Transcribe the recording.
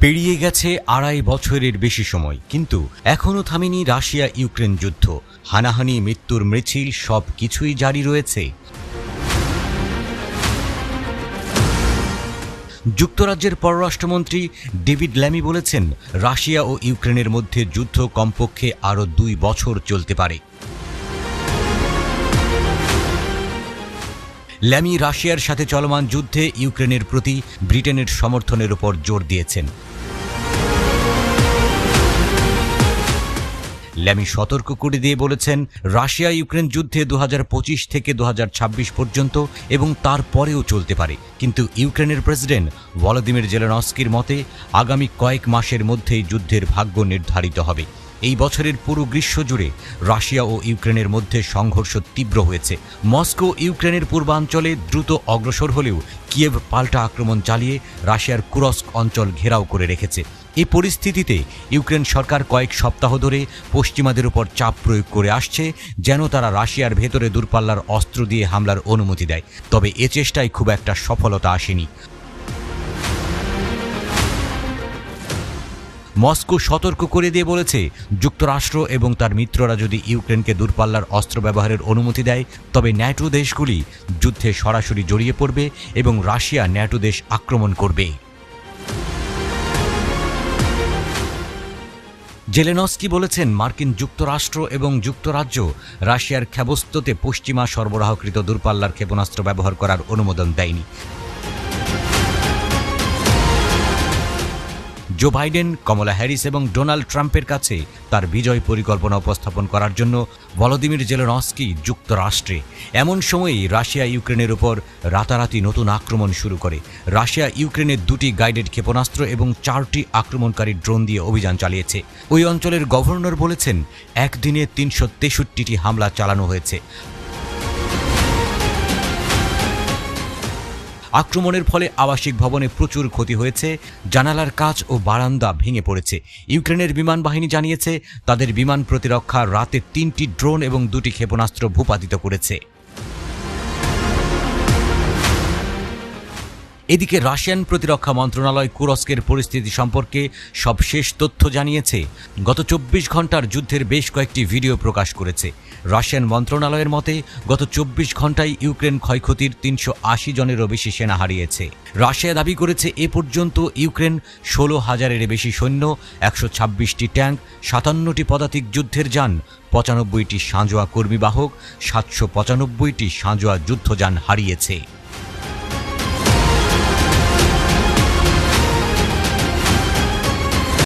পেরিয়ে গেছে আড়াই বছরের বেশি সময়। কিন্তু এখনও থামেনি রাশিয়া ইউক্রেন যুদ্ধ। হানাহানি, মৃত্যুর মিছিল, সব কিছুই জারি রয়েছে। যুক্তরাজ্যের পররাষ্ট্রমন্ত্রী ডেভিড ল্যামি বলেছেন, রাশিয়া ও ইউক্রেনের মধ্যে যুদ্ধ কমপক্ষে আরও দুই বছর চলতে পারে। ল্যামি রাশিয়ার সাথে চলমান যুদ্ধে ইউক্রেনের প্রতি ব্রিটেনের সমর্থনের উপর জোর দিয়েছেন। ল্যামি সতর্ক করে দিয়ে বলেছেন, রাশিয়া ইউক্রেন যুদ্ধে দু হাজার পঁচিশ থেকে দুহাজার ছাব্বিশ পর্যন্ত এবং তারপরেও চলতে পারে। কিন্তু ইউক্রেনের প্রেসিডেন্ট ভলোদিমির জেলেনস্কির মতে, আগামী কয়েক মাসের মধ্যেই যুদ্ধের ভাগ্য নির্ধারিত হবে। এই বছরের পুরো গ্রীষ্ম জুড়ে রাশিয়া ও ইউক্রেনের মধ্যে সংঘর্ষ তীব্র হয়েছে। মস্কো ইউক্রেনের পূর্বাঞ্চলে দ্রুত অগ্রসর হলেও কিয়েভ পাল্টা আক্রমণ চালিয়ে রাশিয়ার কুরস্ক অঞ্চল ঘেরাও করে রেখেছে। এই পরিস্থিতিতে ইউক্রেন সরকার কয়েক সপ্তাহ ধরে পশ্চিমাদের উপর চাপ প্রয়োগ করে আসছে, যেন তারা রাশিয়ার ভেতরে দূরপাল্লার অস্ত্র দিয়ে হামলার অনুমতি দেয়। তবে এ চেষ্টায় খুব একটা সফলতা আসেনি। মস্কো সতর্ক করে দিয়ে বলেছে, যুক্তরাষ্ট্র এবং তার মিত্ররা যদি ইউক্রেনকে দূরপাল্লার অস্ত্র ব্যবহারের অনুমতি দেয়, তবে ন্যাটো দেশগুলি যুদ্ধে সরাসরি জড়িয়ে পড়বে এবং রাশিয়া ন্যাটো দেশ আক্রমণ করবে। জেলেনস্কি বলেছেন মার্কিন যুক্তরাষ্ট্র এবং যুক্তরাজ্য রাশিয়ার ক্ষেবস্ততে পশ্চিমা সরবরাহকৃত দূরপাল্লার ক্ষেপণাস্ত্র ব্যবহার করার অনুমোদন দেয়নি। জো বাইডেন কমলা হ্যারিস এবং ডোনাল্ড ট্রাম্পের কাছে তার বিজয় পরিকল্পনা উপস্থাপন করার জন্য ভলোদিমির জেলেনস্কি যুক্তরাষ্ট্রে। এমন সময়েই রাশিয়া ইউক্রেনের উপর রাতারাতি নতুন আক্রমণ শুরু করে। রাশিয়া ইউক্রেনের দুটি গাইডেড ক্ষেপণাস্ত্র এবং চারটি আক্রমণকারী ড্রোন দিয়ে অভিযান চালিয়েছে। ওই অঞ্চলের গভর্নর বলেছেন, একদিনে তিনশো তেষট্টিটি হামলা চালানো হয়েছে। আক্রমণের ফলে আবাসিক ভবনে প্রচুর ক্ষতি হয়েছে, জানালার কাজ ও বারান্দা ভেঙে পড়েছে। ইউক্রেনের বিমান বাহিনী জানিয়েছে, তাদের বিমান প্রতিরক্ষা রাতে তিনটি ড্রোন এবং দুটি ক্ষেপণাস্ত্র ভূপাতিত করেছে। এদিকে রাশিয়ান প্রতিরক্ষা মন্ত্রণালয় কুরস্কের পরিস্থিতি সম্পর্কে সবশেষ তথ্য জানিয়েছে। গত চব্বিশ ঘণ্টার যুদ্ধের বেশ কয়েকটি ভিডিও প্রকাশ করেছে। রাশিয়ান মন্ত্রণালয়ের মতে, গত চব্বিশ ঘন্টায় ইউক্রেন ক্ষয়ক্ষতির তিনশো আশি জনেরও বেশি সেনা হারিয়েছে। রাশিয়া দাবি করেছে, এ পর্যন্ত ইউক্রেন ষোলো হাজারের বেশি সৈন্য, একশো ছাব্বিশটি ট্যাঙ্ক, সাতান্নটি পদাতিক যুদ্ধের যান, পঁচানব্বইটি সাঁজোয়া কর্মীবাহক, সাতশো পঁচানব্বইটি সাঁজোয়া যুদ্ধযান হারিয়েছে।